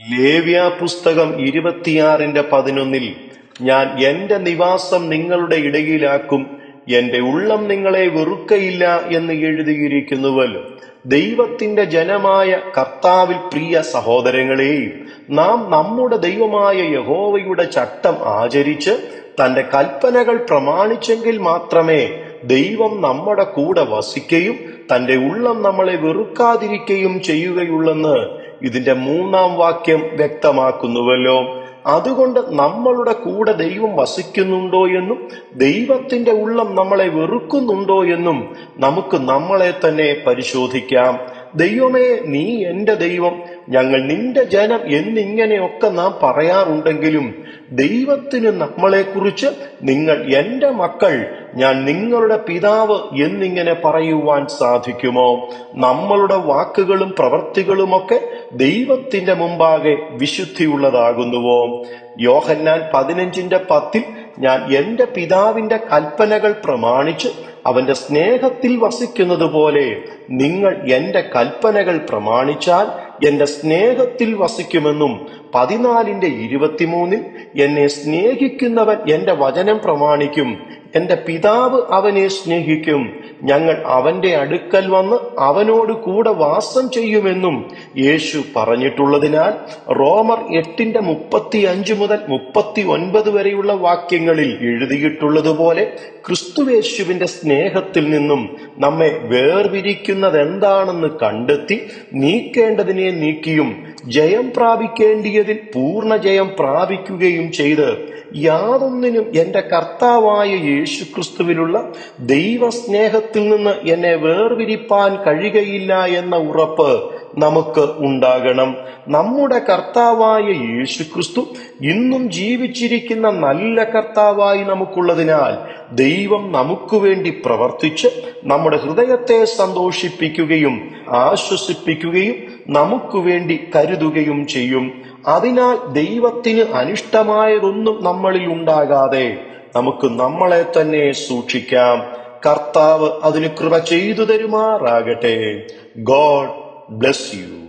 ലേവ്യ പുസ്തകം ഇരുപത്തിയാറിന്റെ പതിനൊന്നിൽ ഞാൻ എന്റെ നിവാസം നിങ്ങളുടെ ഇടയിലാക്കും എന്റെ ഉള്ളം നിങ്ങളെ വെറുക്കയില്ല എന്ന് എഴുതിയിരിക്കുന്നുവല്ലോ. ദൈവത്തിന്റെ ജനമായ കർത്താവിൽ പ്രിയ സഹോദരങ്ങളെയും നാം നമ്മുടെ ദൈവമായ യഹോവയുടെ ചട്ടം ആചരിച്ച് തന്റെ കൽപ്പനകൾ പ്രമാണിച്ചെങ്കിൽ മാത്രമേ ദൈവം നമ്മുടെ കൂടെ വസിക്കുകയും തന്റെ ഉള്ളം നമ്മളെ വെറുക്കാതിരിക്കുകയും ചെയ്യുകയുള്ളെന്ന് ഇതിന്റെ മൂന്നാം വാക്യം വ്യക്തമാക്കുന്നുവല്ലോ. അതുകൊണ്ട് നമ്മളുടെ കൂടെ ദൈവം വസിക്കുന്നുണ്ടോ എന്നും ദൈവത്തിന്റെ ഉള്ളം നമ്മളെ വെറുക്കുന്നുണ്ടോ എന്നും നമുക്ക് നമ്മളെ തന്നെ പരിശോധിക്കാം. ദൈവമേ നീ എന്റെ ദൈവം ഞങ്ങൾ നിന്റെ ജനം എന്നിങ്ങനെയൊക്കെ നാം പറയാറുണ്ടെങ്കിലും ദൈവത്തിന് നമ്മളെക്കുറിച്ച് നിങ്ങൾ എന്റെ മക്കൾ ഞാൻ നിങ്ങളുടെ പിതാവ് എന്നിങ്ങനെ പറയുവാൻ സാധിക്കുമോ? നമ്മളുടെ വാക്കുകളും പ്രവർത്തികളുമൊക്കെ ദൈവത്തിന്റെ മുമ്പാകെ വിശുദ്ധിയുള്ളതാകുന്നുവോ? യോഹന്നാൻ പതിനഞ്ചിന്റെ പത്തിൽ ഞാൻ എന്റെ പിതാവിന്റെ കൽപ്പനകൾ പ്രമാണിച്ച് അവന്റെ സ്നേഹത്തിൽ വസിക്കുന്നത് പോലെ നിങ്ങൾ എന്റെ കൽപ്പനകൾ പ്രമാണിച്ചാൽ എന്റെ സ്നേഹത്തിൽ വസിക്കുമെന്നും പതിനാലിന്റെ ഇരുപത്തിമൂന്നിൽ എന്നെ സ്നേഹിക്കുന്നവൻ എന്റെ വചനം പ്രമാണിക്കും എന്റെ പിതാവ് അവനെ സ്നേഹിക്കും. ഞങ്ങൾ അവന്റെ അടുക്കൽ വന്ന് അവനോട് കൂടെ വാസം ചെയ്യുമെന്നും യേശു പറഞ്ഞിട്ടുള്ളതിനാൽ റോമർ എട്ടിന്റെ മുപ്പത്തി അഞ്ച് മുതൽ മുപ്പത്തി ഒൻപത് വരെയുള്ള വാക്യങ്ങളിൽ എഴുതിയിട്ടുള്ളതുപോലെ ക്രിസ്തുവേശുവിന്റെ സ്നേഹത്തിൽ നിന്നും നമ്മെ വേർപിരിക്കുന്നത് എന്താണെന്ന് കണ്ടെത്തി നീക്കേണ്ടതിനെ നീക്കിയും ജയം പ്രാപിക്കേണ്ടിയതിൽ പൂർണ ജയം പ്രാപിക്കുകയും ചെയ്ത് യാതൊന്നിനും എന്റെ കർത്താവായ യേശുക്രിസ്തുവിലുള്ള ദൈവസ്നേഹത്തിൽ നിന്ന് എന്നെ വേർവിരിപ്പാൻ കഴിയുകയില്ല എന്ന ഉറപ്പ് നമുക്ക് ഉണ്ടാകണം. നമ്മുടെ കർത്താവായ യേശുക്രിസ്തു ഇന്നും ജീവിച്ചിരിക്കുന്ന നല്ല കർത്താവായി നമുക്കുള്ളതിനാൽ ദൈവം നമുക്ക് വേണ്ടി പ്രവർത്തിച്ച് നമ്മുടെ ഹൃദയത്തെ സന്തോഷിപ്പിക്കുകയും ആശ്വസിപ്പിക്കുകയും നമുക്ക് വേണ്ടി കരുതുകയും ചെയ്യും. അതിനാൽ ദൈവത്തിന് അനിഷ്ടമായതൊന്നും നമ്മളിൽ ഉണ്ടാകാതെ നമുക്ക് നമ്മളെ തന്നെ സൂക്ഷിക്കാം. കർത്താവ് അതിന് കൃപ ചെയ്തു തരുമാറാകട്ടെ. God bless you.